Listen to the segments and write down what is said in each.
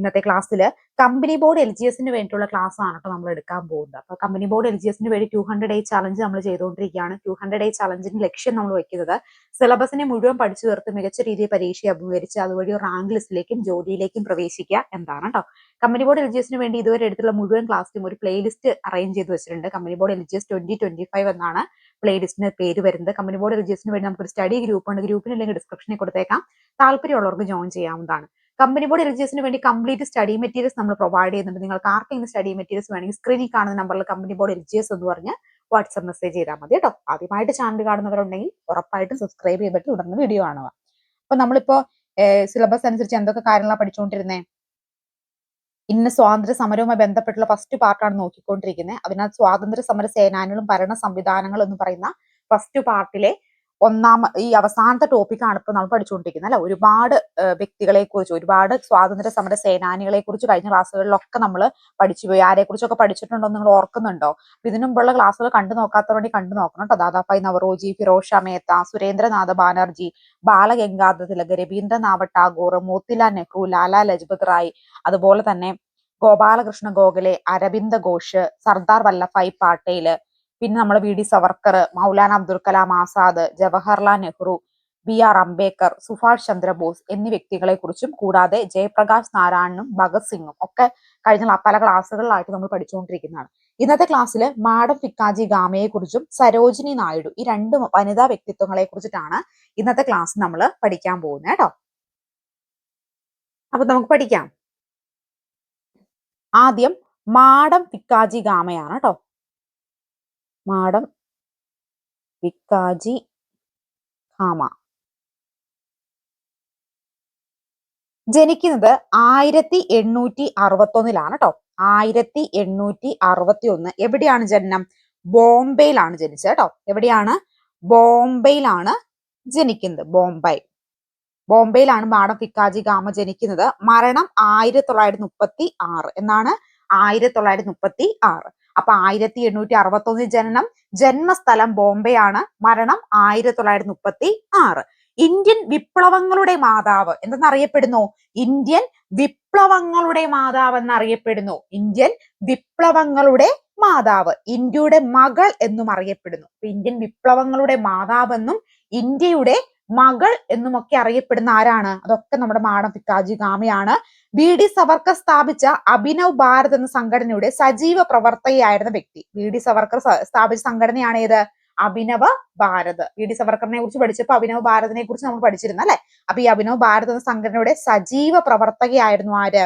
ഇന്നത്തെ ക്ലാസ്സിൽ company board L G എസിന് വേണ്ടിയിട്ടുള്ള ക്ലാസ് ആണ് കേട്ടോ നമ്മൾ എടുക്കാൻ പോകുന്നത്. അപ്പൊ കമ്പനി ബോർഡ് എൽ ജി എസിന് വേണ്ടി ടു ഹൺഡ്രഡ് ഡേ ചലഞ്ച് നമ്മൾ ചെയ്തുകൊണ്ടിരിക്കുകയാണ്. ടു ഹൺഡ്രഡ് ഡേ ചലഞ്ചിന്റെ ലക്ഷ്യം നമ്മൾ വെക്കുന്നത് സിലബസിനെ മുഴുവൻ പഠിച്ചു തീർത്ത് മികച്ച രീതിയിൽ പരീക്ഷ അഭിമുഖീകരിച്ച് അതുവഴി റാങ്ക് ലിസ്റ്റിലേക്കും ജോലിയിലേക്കും പ്രവേശിക്കുക എന്താണ് കേട്ടോ കമ്പനി ബോർഡ് എൽ ജി എസിന് വേണ്ടി ഇതുവരെ എടുത്തുള്ള മുഴുവൻ ക്ലാസ്സിലും ഒരു പ്ലേലിസ്റ്റ് അറേഞ്ച് ചെയ്ത് വെച്ചിട്ടുണ്ട്. Company board L G S twenty twenty five എന്നാണ് പ്ലേലിസ്റ്റിന് പേര് വരുന്നത്. കമ്പനി ബോർഡ് എൽ ജി എസിന് വേണ്ടി നമുക്ക് ഒരു സ്റ്റഡി ഗ്രൂപ്പ് ഉണ്ട് ഗ്രൂപ്പിന് അല്ലെങ്കിൽ ഡിസ്ക്രിപ്ഷനിൽ കൊടുത്തേക്കാം. താല്പര്യമുള്ളവർക്ക് ജോയിൻ ചെയ്യാവുന്നതാണ്. കമ്പനി ബോർഡ് എൽ വേണ്ടി കംപ്ലീറ്റ് സ്റ്റഡി മെറ്റീരിയൽസ് നമ്മൾ പ്രൊവൈഡ് ചെയ്യുന്നുണ്ട്. നിങ്ങൾക്ക് ആർക്കെങ്കിലും സ്റ്റഡി മെറ്റീരിയൽസ് വേണമെങ്കിൽ സ്ക്രീനിൽ കാണുന്ന നമ്പറിൽ കമ്പനി ബോർഡ് എൽ എന്ന് പറഞ്ഞ് വാട്സ്ആപ്പ് മെസ്സേജ് ചെയ്താൽ മതി കേട്ടോ. ആദ്യമായിട്ട് ചാനൽ കാണുന്നവരുണ്ടെങ്കിൽ ഉറപ്പായിട്ടും സബ്സ്ക്രൈബ് ചെയ്തിട്ട് തുടർന്ന് വീഡിയോ കാണുക. അപ്പൊ നമ്മളിപ്പോ സിലബസ് അനുസരിച്ച് എന്തൊക്കെ കാര്യങ്ങളാണ് പഠിച്ചുകൊണ്ടിരുന്നത് ഇന്ന സ്വാതന്ത്ര്യ സമരവുമായി ബന്ധപ്പെട്ടുള്ള ഫസ്റ്റ് പാർട്ടാണ് നോക്കിക്കൊണ്ടിരിക്കുന്നത് അതിനാൽ സ്വാതന്ത്ര്യ സമര സേനാനികളും ഭരണ സംവിധാനങ്ങളും എന്ന് പറയുന്ന ഫസ്റ്റ് പാർട്ടിലെ ഒന്നാം ഈ അവസാനത്തെ ടോപ്പിക്കാണ് ഇപ്പൊ നമ്മൾ പഠിച്ചുകൊണ്ടിരിക്കുന്നത് അല്ലെ? ഒരുപാട് വ്യക്തികളെ കുറിച്ച് ഒരുപാട് സ്വാതന്ത്ര്യ സമര സേനാനികളെ കുറിച്ച് കഴിഞ്ഞ ക്ലാസ്സുകളിലൊക്കെ നമ്മൾ പഠിച്ചു ആരെ കുറിച്ചൊക്കെ പഠിച്ചിട്ടുണ്ടോ നിങ്ങൾ ഓർക്കുന്നുണ്ടോ? ഇതിനു മുമ്പുള്ള ക്ലാസ്സുകൾ കണ്ടു നോക്കാത്ത വേണ്ടി കണ്ടു നോക്കണം കേട്ടോ. ദാദാഭായ് നവറോജി ഫിറോഷ മേത്ത സുരേന്ദ്രനാഥ ബാനർജി ബാലഗംഗാധര തിലക് രവീന്ദ്രനാഥ ടാഗോർ മോത്തിലാൽ നെഹ്റു ലാലാ ലജ്പത് റായ് അതുപോലെ തന്നെ ഗോപാലകൃഷ്ണ ഗോഖലെ അരവിന്ദ ഘോഷ് സർദാർ വല്ലഭായ് പാട്ടേൽ പിന്നെ നമ്മൾ V D Savarkar Maulana Abdul Kalam Azad Jawaharlal Nehru B R Ambedkar Subhash Chandrabose എന്നീ വ്യക്തികളെ കുറിച്ചും കൂടാതെ ജയപ്രകാശ് നാരായണനും ഭഗത് സിംഗും ഒക്കെ കഴിഞ്ഞ പല ക്ലാസ്സുകളിലായിട്ട് നമ്മൾ പഠിച്ചുകൊണ്ടിരിക്കുന്നതാണ്. ഇന്നത്തെ ക്ലാസ്സിൽ മാഡം ഫിക്കാജി ഗാമയെ കുറിച്ചും സരോജിനി നായിഡു ഈ രണ്ട് വനിതാ വ്യക്തിത്വങ്ങളെ കുറിച്ചിട്ടാണ് ഇന്നത്തെ ക്ലാസ് നമ്മൾ പഠിക്കാൻ പോകുന്നത് കേട്ടോ. അപ്പൊ നമുക്ക് പഠിക്കാം. ആദ്യം മാഡം ഫിക്കാജി ഗാമയാണ് കേട്ടോ. മാഡം വിക്കാജി ഹാമ ജനിക്കുന്നത് ആയിരത്തി എണ്ണൂറ്റി അറുപത്തി ഒന്നിലാണ് കേട്ടോ ആയിരത്തി എണ്ണൂറ്റി അറുപത്തി ഒന്ന് എവിടെയാണ് ജനനം? ബോംബെയിലാണ് ജനിച്ചത് കേട്ടോ എവിടെയാണ്? ബോംബെയിലാണ് ജനിക്കുന്നത്. ബോംബെ. ബോംബെയിലാണ് മാഡം ഫിക്കാജി ഗാമ ജനിക്കുന്നത്. മരണം ആയിരത്തി തൊള്ളായിരത്തി മുപ്പത്തി ആറ് എന്നാണ് ആയിരത്തി തൊള്ളായിരത്തി മുപ്പത്തി ആറ് അപ്പൊ ആയിരത്തി എണ്ണൂറ്റി അറുപത്തി ഒന്നിൽ ജനനം ജന്മസ്ഥലം ബോംബെ ആണ് മരണം ആയിരത്തി തൊള്ളായിരത്തി മുപ്പത്തി ആറ് ഇന്ത്യൻ വിപ്ലവങ്ങളുടെ മാതാവ് എന്തെന്നറിയപ്പെടുന്നു? ഇന്ത്യൻ വിപ്ലവങ്ങളുടെ മാതാവ് എന്നറിയപ്പെടുന്നു. ഇന്ത്യൻ വിപ്ലവങ്ങളുടെ മാതാവ് ഇന്ത്യയുടെ മകൾ എന്നും അറിയപ്പെടുന്നു. ഇന്ത്യൻ വിപ്ലവങ്ങളുടെ മാതാവെന്നും ഇന്ത്യയുടെ മകൾ എന്നുമൊക്കെ അറിയപ്പെടുന്ന ആരാണ്? അതൊക്കെ നമ്മുടെ മാഡം പിക്കാജി ഗാമയാണ്. ബി ഡി സവർക്കർ സ്ഥാപിച്ച അഭിനവ് ഭാരത് എന്ന സംഘടനയുടെ സജീവ പ്രവർത്തകയായിരുന്ന വ്യക്തി. ബി ഡി സവർക്കർ സ്ഥാപിച്ച സംഘടനയാണ് ഏത്? അഭിനവ ഭാരത്. വി ഡി സവർക്കറിനെ കുറിച്ച് പഠിച്ചപ്പോൾ അഭിനവ് ഭാരതിനെ കുറിച്ച് നമ്മൾ പഠിച്ചിരുന്നു അല്ലെ? അപ്പൊ ഈ അഭിനവ് ഭാരത് എന്ന സംഘടനയുടെ സജീവ പ്രവർത്തകയായിരുന്നു ആര്?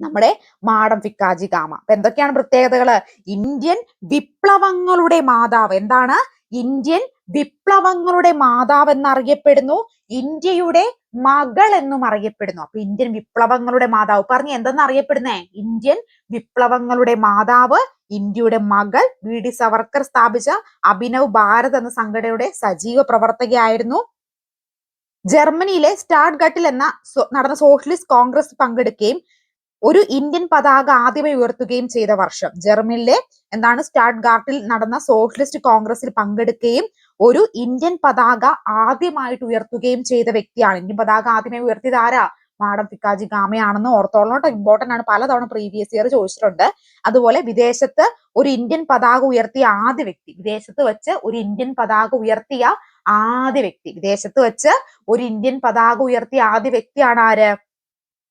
നമ്മുടെ മാടം ഫിക്കാജി ഗാമ. അപ്പൊ എന്തൊക്കെയാണ് പ്രത്യേകതകൾ? ഇന്ത്യൻ വിപ്ലവങ്ങളുടെ മാതാവ്. എന്താണ്? ഇന്ത്യൻ വിപ്ലവങ്ങളുടെ മാതാവ് എന്നറിയപ്പെടുന്നു ഇന്ത്യയുടെ മകൾ എന്നും അറിയപ്പെടുന്നു. അപ്പൊ ഇന്ത്യൻ വിപ്ലവങ്ങളുടെ മാതാവ്. പറഞ്ഞു എന്തെന്ന് അറിയപ്പെടുന്നേ? ഇന്ത്യൻ വിപ്ലവങ്ങളുടെ മാതാവ് ഇന്ത്യയുടെ മകൾ വി. ഡി. സവർക്കർ സ്ഥാപിച്ച അഭിനവ് ഭാരത് എന്ന സംഘടനയുടെ സജീവ പ്രവർത്തകയായിരുന്നു. ജർമ്മനിയിലെ സ്റ്റാർട്ട് ഗട്ടിൽ എന്ന നടന്ന സോഷ്യലിസ്റ്റ് കോൺഗ്രസ് പങ്കെടുക്കുകയും ഒരു ഇന്ത്യൻ പതാക ആദ്യമായി ഉയർത്തുകയും ചെയ്ത വർഷം. ജർമ്മനിലെ എന്താണ് സ്റ്റാർട്ട് ഗാർട്ടിൽ നടന്ന സോഷ്യലിസ്റ്റ് കോൺഗ്രസിൽ പങ്കെടുക്കുകയും ഒരു ഇന്ത്യൻ പതാക ആദ്യമായിട്ട് ഉയർത്തുകയും ചെയ്ത വ്യക്തിയാണ്. ഇന്ത്യൻ പതാക ആദ്യമായി ഉയർത്തിയത് ആരാ? മാഡം പിക്കാജി ഗാമയാണെന്ന് ഓർത്തോളം ഇമ്പോർട്ടന്റ് ആണ്. പലതവണ പ്രീവിയസ് ഇയർ ചോദിച്ചിട്ടുണ്ട്. അതുപോലെ വിദേശത്ത് ഒരു ഇന്ത്യൻ പതാക ഉയർത്തിയ ആദ്യ വ്യക്തി. വിദേശത്ത് വെച്ച് ഒരു ഇന്ത്യൻ പതാക ഉയർത്തിയ ആദ്യ വ്യക്തി. വിദേശത്ത് വെച്ച് ഒരു ഇന്ത്യൻ പതാക ഉയർത്തിയ ആദ്യ വ്യക്തിയാണ് ആര്?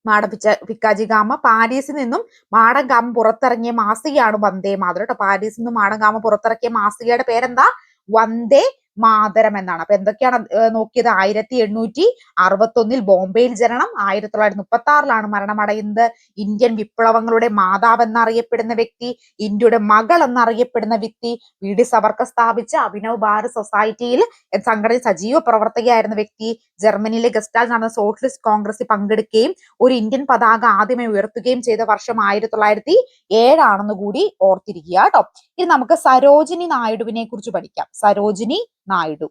മാടം പിച്ച പിക്കാജി ഗാമ. പാരീസിൽ നിന്നും മാടങ്കാമ പുറത്തിറങ്ങിയ മാസികയാണ് വന്ദേ മാതരം കേട്ടോ പാരീസിൽ നിന്നും മാടങ്കാമ പുറത്തിറക്കിയ മാസികയുടെ പേരെന്താ? വന്ദേ മാതരം എന്നാണ്. അപ്പൊ എന്തൊക്കെയാണ് നോക്കിയത്? ആയിരത്തി എണ്ണൂറ്റി അറുപത്തി ഒന്നിൽ ബോംബെയിൽ ജനനം ആയിരത്തി തൊള്ളായിരത്തി മുപ്പത്തി ആറിലാണ് മരണമടയുന്നത്. ഇന്ത്യൻ വിപ്ലവങ്ങളുടെ മാതാവ് എന്നറിയപ്പെടുന്ന വ്യക്തി ഇന്ത്യയുടെ മകൾ എന്നറിയപ്പെടുന്ന വ്യക്തി വി ഡി സവർക്കർ സ്ഥാപിച്ച അഭിനവ് ഭാരത് സൊസൈറ്റിയിൽ സംഘടന സജീവ പ്രവർത്തകയായിരുന്ന വ്യക്തി ജർമ്മനിയിലെ ഗസ്റ്റാൽ നടന്ന സോഷ്യലിസ്റ്റ് കോൺഗ്രസിൽ പങ്കെടുക്കുകയും ഒരു ഇന്ത്യൻ പതാക ആദ്യമായി ഉയർത്തുകയും ചെയ്ത വർഷം ആയിരത്തി തൊള്ളായിരത്തി ഏഴാണെന്ന് കൂടി ഓർത്തിരിക്കുക കേട്ടോ. ഇനി നമുക്ക് സരോജിനി നായിഡുവിനെ കുറിച്ച് പഠിക്കാം. സരോജിനി നായിഡു.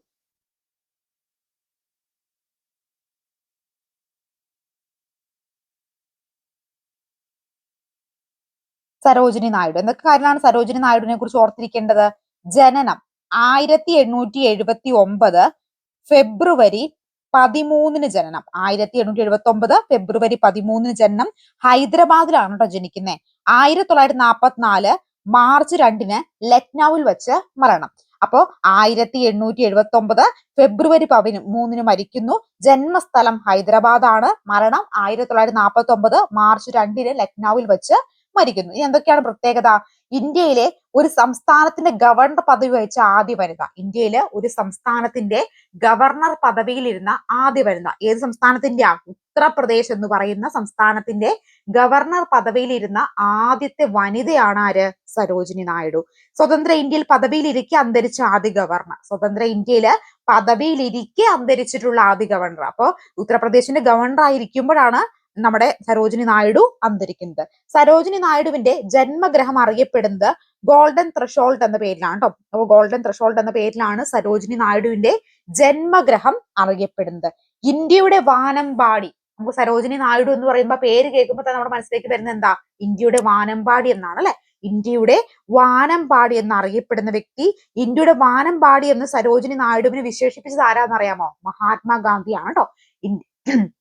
സരോജിനി നായിഡു. എന്തൊക്കെ കാര്യമാണ് സരോജിനി നായിഡുവിനെ കുറിച്ച് ഓർത്തിരിക്കേണ്ടത്? ജനനം. ആയിരത്തി എണ്ണൂറ്റി എഴുപത്തി ഒമ്പത് ഫെബ്രുവരി പതിമൂന്നിന് ജനനം. ആയിരത്തി എണ്ണൂറ്റി എഴുപത്തി ഒമ്പത് ഫെബ്രുവരി പതിമൂന്നിന് ജനനം. ഹൈദരാബാദിലാണ് കേട്ടോ ജനിക്കുന്നത് ആയിരത്തി തൊള്ളായിരത്തി നാൽപ്പത്തിനാല് മാർച്ച് രണ്ടിന് ലക്നൌവിൽ വെച്ച് മരണം. അപ്പോ ആയിരത്തി എണ്ണൂറ്റി എഴുപത്തി ഒമ്പത് ഫെബ്രുവരി പതിന് മൂന്നിന് മരിക്കുന്നു. ജന്മസ്ഥലം ഹൈദരാബാദാണ്. മരണം ആയിരത്തി തൊള്ളായിരത്തി നാൽപ്പത്തി ഒമ്പത് മാർച്ച് രണ്ടിന് ലക്നൌവിൽ വെച്ച് മരിക്കുന്നു. ഇനി എന്തൊക്കെയാണ് പ്രത്യേകത? ഇന്ത്യയിലെ ഒരു സംസ്ഥാനത്തിന്റെ ഗവർണർ പദവി വഹിച്ച ആദ്യ വനിത. ഇന്ത്യയിലെ ഒരു സംസ്ഥാനത്തിന്റെ ഗവർണർ പദവിയിലിരുന്ന ആദ്യ വനിത. ഏത് സംസ്ഥാനത്തിന്റെ ഉത്തർപ്രദേശ് എന്ന് പറയുന്ന സംസ്ഥാനത്തിന്റെ ഗവർണർ പദവിയിലിരുന്ന ആദ്യത്തെ വനിതയാണ് ആര്? സരോജിനി നായിഡു. സ്വതന്ത്ര ഇന്ത്യയിൽ പദവിയിലിരിക്കെ അന്തരിച്ച ആദ്യ ഗവർണർ. സ്വതന്ത്ര ഇന്ത്യയിൽ പദവിയിലിരിക്കെ അന്തരിച്ചിട്ടുള്ള ആദ്യ ഗവർണർ. അപ്പോ ഉത്തർപ്രദേശിന്റെ ഗവർണർ ആയിരിക്കുമ്പോഴാണ് നമ്മുടെ സരോജിനി നായിഡു അന്തരിക്കുന്നത്. സരോജിനി നായിഡുവിന്റെ ജന്മഗ്രഹം അറിയപ്പെടുന്നത് ഗോൾഡൻ ത്രഷോൾഡ് എന്ന പേരിലാണ് കേട്ടോ അപ്പോൾ ഗോൾഡൻ ത്രഷോൾഡ് എന്ന പേരിലാണ് സരോജിനി നായിഡുവിന്റെ ജന്മഗ്രഹം അറിയപ്പെടുന്നത്. ഇന്ത്യയുടെ വാനമ്പാടി നമുക്ക് സരോജിനി നായിഡു എന്ന് പറയുമ്പോൾ പേര് കേൾക്കുമ്പോൾ തന്നെ നമ്മുടെ മനസ്സിലേക്ക് വരുന്ന എന്താ? ഇന്ത്യയുടെ വാനമ്പാടി എന്നാണ് അല്ലെ? ഇന്ത്യയുടെ വാനമ്പാടി എന്ന് അറിയപ്പെടുന്ന വ്യക്തി ഇന്ത്യയുടെ വാനമ്പാടി എന്ന് സരോജിനി നായിഡുവിനെ വിശേഷിപ്പിച്ചത് ആരാന്നറിയാമോ മഹാത്മാഗാന്ധിയാണ് കേട്ടോ.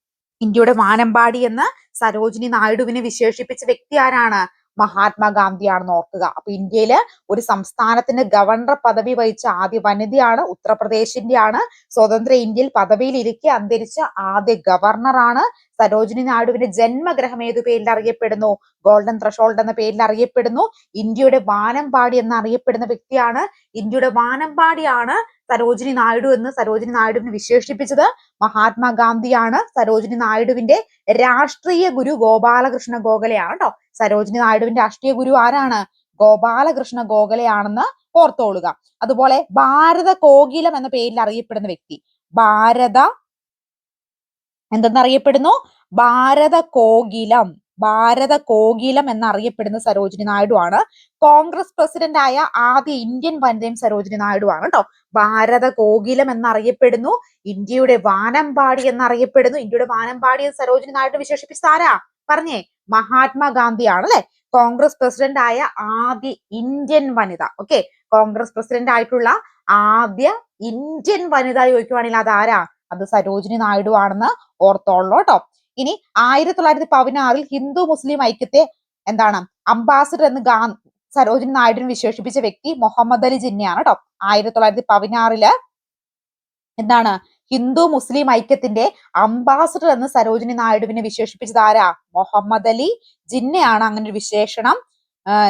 ഇന്ത്യയുടെ വാനമ്പാടി എന്ന് സരോജിനി നായിഡുവിനെ വിശേഷിപ്പിച്ച വ്യക്തി ആരാണ്? മഹാത്മാഗാന്ധിയാണെന്ന് ഓർക്കുക. അപ്പൊ ഇന്ത്യയിൽ ഒരു സംസ്ഥാനത്തിന് ഗവർണർ പദവി വഹിച്ച ആദ്യ വനിതയാണ് ഉത്തർപ്രദേശിന്റെ ആണ് സ്വതന്ത്ര ഇന്ത്യയിൽ പദവിയിൽ ഇരിക്കെ അന്തരിച്ച ആദ്യ ഗവർണറാണ് സരോജിനി നായിഡുവിന്റെ ജന്മഗ്രഹം ഏതു പേരിൽ അറിയപ്പെടുന്നു? ഗോൾഡൻ ത്രഷോൾഡ് എന്ന പേരിൽ അറിയപ്പെടുന്നു. ഇന്ത്യയുടെ വാനമ്പാടി എന്ന് അറിയപ്പെടുന്ന വ്യക്തിയാണ്. ഇന്ത്യയുടെ വാനമ്പാടിയാണ് സരോജിനി നായിഡു എന്ന് സരോജിനി നായിഡുവിനെ വിശേഷിപ്പിച്ചത്. മഹാത്മാഗാന്ധിയാണ് സരോജിനി നായിഡുവിന്റെ രാഷ്ട്രീയ ഗുരു ഗോപാലകൃഷ്ണ ഗോഖലെയാണ് കേട്ടോ സരോജിനി നായിഡുവിന്റെ രാഷ്ട്രീയ ഗുരു ആരാണ്? ഗോപാലകൃഷ്ണ ഗോഖലെയാണെന്ന് ഓർത്തോളുക. അതുപോലെ ഭാരത കോകിലം എന്ന പേരിൽ അറിയപ്പെടുന്ന വ്യക്തി. ഭാരത എന്തെന്നറിയപ്പെടുന്നു? ഭാരത കോകിലം ഭാരത കോകിലം എന്നറിയപ്പെടുന്ന സരോജിനി നായിഡു ആണ്. കോൺഗ്രസ് പ്രസിഡന്റ് ആയ ആദ്യ ഇന്ത്യൻ വനിതയും സരോജിനി നായിഡു ആണ് കേട്ടോ ഭാരത കോകിലം എന്നറിയപ്പെടുന്നു. ഇന്ത്യയുടെ വാനമ്പാടി എന്നറിയപ്പെടുന്നു. ഇന്ത്യയുടെ വാനമ്പാടി എന്ന് സരോജിനി നായിഡു വിശേഷിപ്പിച്ച ആരാ? പറഞ്ഞേ മഹാത്മാഗാന്ധിയാണ് അല്ലെ കോൺഗ്രസ് പ്രസിഡന്റ് ആയ ആദ്യ ഇന്ത്യൻ വനിത. ഓക്കെ കോൺഗ്രസ് പ്രസിഡന്റ് ആയിട്ടുള്ള ആദ്യ ഇന്ത്യൻ വനിത ചോദിക്കുവാണെങ്കിൽ അത് ആരാ? അത് സരോജിനി നായിഡു ആണെന്ന് ഓർത്തോളൂ കേട്ടോ. ഇനി ആയിരത്തി തൊള്ളായിരത്തി പതിനാറിൽ ഹിന്ദു മുസ്ലിം ഐക്യത്തെ എന്താണ് അംബാസിഡർ എന്ന് ഗാ സരോജിനി നായിഡുവിനെ വിശേഷിപ്പിച്ച വ്യക്തി മുഹമ്മദ് അലി ജിന്നയാണ് കേട്ടോ. ആയിരത്തി തൊള്ളായിരത്തി പതിനാറിൽ എന്താണ് ഹിന്ദു മുസ്ലിം ഐക്യത്തിന്റെ അംബാസിഡർ എന്ന് സരോജിനി നായിഡുവിനെ വിശേഷിപ്പിച്ചത് ആരാ? മുഹമ്മദ് അലി ജിന്നയാണ് അങ്ങനെ ഒരു വിശേഷണം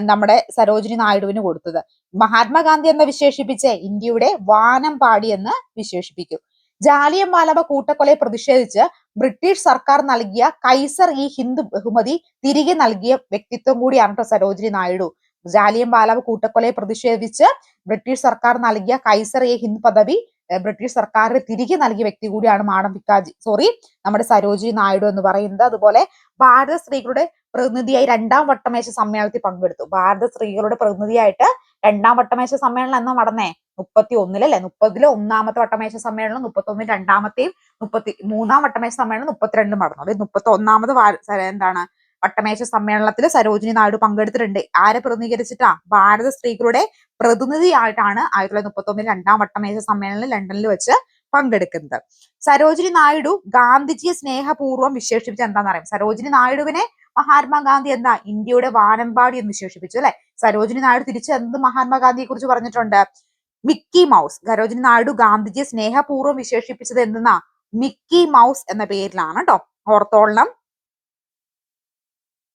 നമ്മുടെ സരോജിനി നായിഡുവിന് കൊടുത്തത്. മഹാത്മാഗാന്ധി എന്ന് വിശേഷിപ്പിച്ച് ഇന്ത്യയുടെ വാനം പാടി എന്ന് വിശേഷിപ്പിക്കും. ജാലിയൻ വാലബ കൂട്ടക്കൊലയെ പ്രതിഷേധിച്ച് ബ്രിട്ടീഷ് സർക്കാർ നൽകിയ കൈസർ ഈ ഹിന്ദു ബഹുമതി തിരികെ നൽകിയ വ്യക്തിത്വം കൂടിയാണ് സരോജിനി നായിഡു. ജാലിയൻ വാലബ കൂട്ടക്കൊലയെ പ്രതിഷേധിച്ച് ബ്രിട്ടീഷ് സർക്കാർ നൽകിയ കൈസർ ഈ ഹിന്ദ് പദവി ബ്രിട്ടീഷ് സർക്കാരിന് തിരികെ നൽകിയ വ്യക്തി കൂടിയാണ് മാഡം വിക്കാജി സോറി നമ്മുടെ സരോജി നായിഡു എന്ന് പറയുന്നത്. അതുപോലെ ഭാരത സ്ത്രീകളുടെ പ്രതിനിധിയായി രണ്ടാം വട്ടമേശ സമ്മേളനത്തിൽ പങ്കെടുത്തു. ഭാരത സ്ത്രീകളുടെ പ്രതിനിധിയായിട്ട് രണ്ടാം വട്ടമേശ സമ്മേളനം എന്നാ നടന്നേ? മുപ്പത്തി ഒന്നിലല്ലേ മുപ്പതിലെ ഒന്നാമത്തെ വട്ടമേശ സമ്മേളനം മുപ്പത്തി ഒന്നിൽ രണ്ടാമത്തെയും മുപ്പത്തി മൂന്നാം വട്ടമേശ സമ്മേളനം മുപ്പത്തിരണ്ടും നടന്നു. അതായത് മുപ്പത്തി ഒന്നാമത് എന്താണ്? വട്ടമേശ സമ്മേളനത്തിൽ സരോജിനി നായിഡു പങ്കെടുത്തിട്ടുണ്ട്. ആരെ പ്രതിനിധീകരിച്ചിട്ടാ? ഭാരത സ്ത്രീകളുടെ പ്രതിനിധിയായിട്ടാണ് ആയിരത്തി തൊള്ളായിരത്തി മുപ്പത്തി രണ്ടാം വട്ടമേശ സമ്മേളനം ലണ്ടനിൽ വെച്ച് പങ്കെടുക്കുന്നത്. സരോജിനി നായിഡു ഗാന്ധിജിയെ സ്നേഹപൂർവം വിശേഷിപ്പിച്ച എന്താണെന്ന് അറിയാം? സരോജിനി നായിഡുവിനെ മഹാത്മാഗാന്ധി എന്താ? ഇന്ത്യയുടെ വാനമ്പാടി എന്ന് വിശേഷിപ്പിച്ചു അല്ലെ? സരോജിനി നായിഡു തിരിച്ച് എന്ത് മഹാത്മാഗാന്ധിയെ കുറിച്ച് പറഞ്ഞിട്ടുണ്ട്? Mickey mouse. സരോജിനി നായിഡു ഗാന്ധിജിയെ സ്നേഹപൂർവം വിശേഷിപ്പിച്ചത് എന്തെന്നാ? മിക്കി മൗസ് എന്ന പേരിലാണ് കേട്ടോ. ഓർത്തോളണം.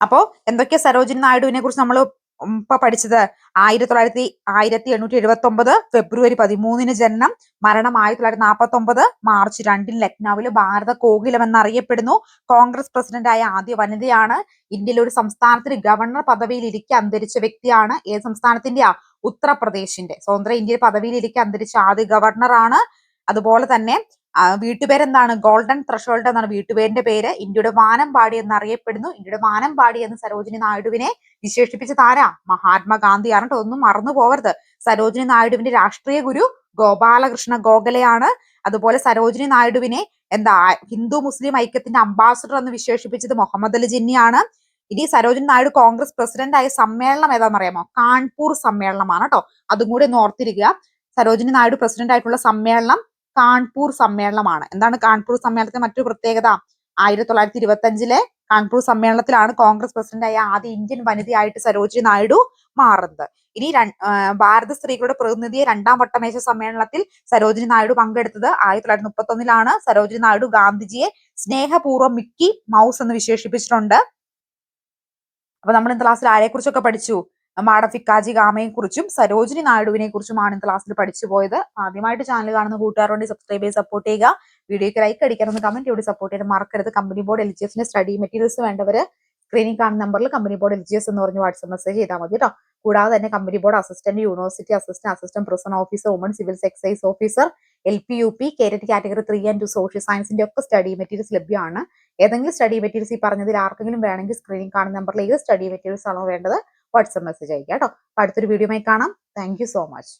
അപ്പോ എന്തൊക്കെയാ സരോജിനി നായിഡുവിനെ കുറിച്ച് നമ്മൾ ഇപ്പൊ പഠിച്ചത്? ആയിരത്തി തൊള്ളായിരത്തി ആയിരത്തി എണ്ണൂറ്റി എഴുപത്തി ഒമ്പത് ഫെബ്രുവരി പതിമൂന്നിന് ജനനം മരണം ആയിരത്തി തൊള്ളായിരത്തി നാൽപ്പത്തി ഒമ്പത് മാർച്ച് രണ്ടിന് ലക്നൌവിൽ ഭാരത കോകിലം എന്നറിയപ്പെടുന്നു. കോൺഗ്രസ് ആയ ആദ്യ വനിതയാണ്. ഇന്ത്യയിലെ ഒരു സംസ്ഥാനത്തിന് ഗവർണർ പദവിയിൽ ഇരിക്കെ അന്തരിച്ച വ്യക്തിയാണ്. ഏത് സംസ്ഥാനത്തിന്റെയാ ഉത്തർപ്രദേശിന്റെ സ്വതന്ത്ര ഇന്ത്യയിൽ പദവിയിൽ ഇരിക്കെ അന്തരിച്ച ആദ്യ ഗവർണറാണ്. അതുപോലെ തന്നെ വീട്ടുപേരെന്താണ്? ഗോൾഡൻ ത്രഷോൾഡ് എന്നാണ് വീട്ടുപേരിന്റെ പേര്. ഇന്ത്യയുടെ വാനമ്പാടി എന്നറിയപ്പെടുന്നു. ഇന്ത്യയുടെ വാനമ്പാടി എന്ന് സരോജിനി നായിഡുവിനെ വിശേഷിപ്പിച്ച താരാ മഹാത്മാഗാന്ധിയാണ് കേട്ടോ. ഒന്നും മറന്നു പോവരുത്. സരോജിനി നായിഡുവിന്റെ രാഷ്ട്രീയ ഗുരു ഗോപാലകൃഷ്ണ ഗോഖലെയാണ്. അതുപോലെ സരോജിനി നായിഡുവിനെ എന്താ ഹിന്ദു മുസ്ലിം ഐക്യത്തിന്റെ അംബാസഡർ എന്ന് വിശേഷിപ്പിച്ചത് മുഹമ്മദ് അലി ജിന്നിയാണ്. ഇനി സരോജിനി നായിഡു കോൺഗ്രസ് പ്രസിഡന്റ് ആയ സമ്മേളനം ഏതാണെന്നറിയാമോ? കാൺപൂർ സമ്മേളനമാണ് കേട്ടോ. അതും കൂടി ഒന്ന് ഓർത്തിരിക്കുക. സരോജിനി നായിഡു പ്രസിഡന്റ് ആയിട്ടുള്ള സമ്മേളനം കാൺപൂർ സമ്മേളനമാണ്. എന്താണ് കാൺപൂർ സമ്മേളനത്തിന്റെ മറ്റൊരു പ്രത്യേകത? ആയിരത്തി തൊള്ളായിരത്തി ഇരുപത്തി അഞ്ചിലെ കാൺപൂർ സമ്മേളനത്തിലാണ് കോൺഗ്രസ് പ്രസിഡന്റായ ആദ്യ ഇന്ത്യൻ വനിതയായിട്ട് സരോജിനി നായിഡു മാറുന്നത്. ഇനി ഭാരത സ്ത്രീകളുടെ പ്രതിനിധിയെ രണ്ടാം വട്ടമേശ സമ്മേളനത്തിൽ സരോജിനി നായിഡു പങ്കെടുത്തത് ആയിരത്തി തൊള്ളായിരത്തി മുപ്പത്തി ഒന്നിലാണ് സരോജിനി നായിഡു ഗാന്ധിജിയെ സ്നേഹപൂർവം മിക്കി മൗസ് എന്ന് വിശേഷിപ്പിച്ചിട്ടുണ്ട്. അപ്പൊ നമ്മൾ ഇന്ന് ക്ലാസ്സിൽ ആരെ കുറിച്ചൊക്കെ പഠിച്ചു? മാഡം ഫിക്കാജി ഗാമയെ കുറിച്ചും സരോജിനി നായിഡുവിനെ കുറിച്ചുമാണ് ഇന്ന് ക്ലാസ്സിൽ പഠിച്ചു പോയത്. ആദ്യമായിട്ട് ചാനൽ കാണുന്ന കൂട്ടുകാരോട് സബ്സ്ക്രൈബ് ചെയ്ത് സപ്പോർട്ട് ചെയ്യുക. വീഡിയോയ്ക്ക് ലൈക്ക് അടിക്കണമെന്ന് കമന്റ് ചെയ്ത് സപ്പോർട്ട് ചെയ്യാൻ മറക്കരുത്. കമ്പനി ബോർഡ് എൽ ജി എസിന്റെ സ്റ്റഡി മെറ്റീരിയൽസ് വേണ്ടവര് സ്ക്രീനിൽ കാണുന്ന നമ്പറിൽ company board L G S എന്ന് പറഞ്ഞ് വാട്സ്ആപ്പ് മെസ്സേജ് ചെയ്താൽ മതി കേട്ടോ കൂടാതെ തന്നെ company board assistant university assistant assistant prison officer woman civil excise officer L P U P carrot category three and two social സയൻസിന്റെ ഒക്കെ സ്റ്റഡി മെറ്റീരിയൽസ് ലഭ്യമാണ്. ഏതെങ്കിലും സ്റ്റഡി മെറ്റീരിയൽസ് ഈ പറഞ്ഞതിൽ ആർക്കെങ്കിലും വേണമെങ്കിൽ സ്ക്രീനിൽ കാണുന്ന നമ്പറിൽ ഏത് സ്റ്റഡി മെറ്റീരിയൽസ് ആണോ വേണ്ടത്? വാട്സ്ആപ്പ് മെസ്സേജ് അയക്കാം കേട്ടോ അടുത്തൊരു വീഡിയോയുമായി കാണാം. Thank so much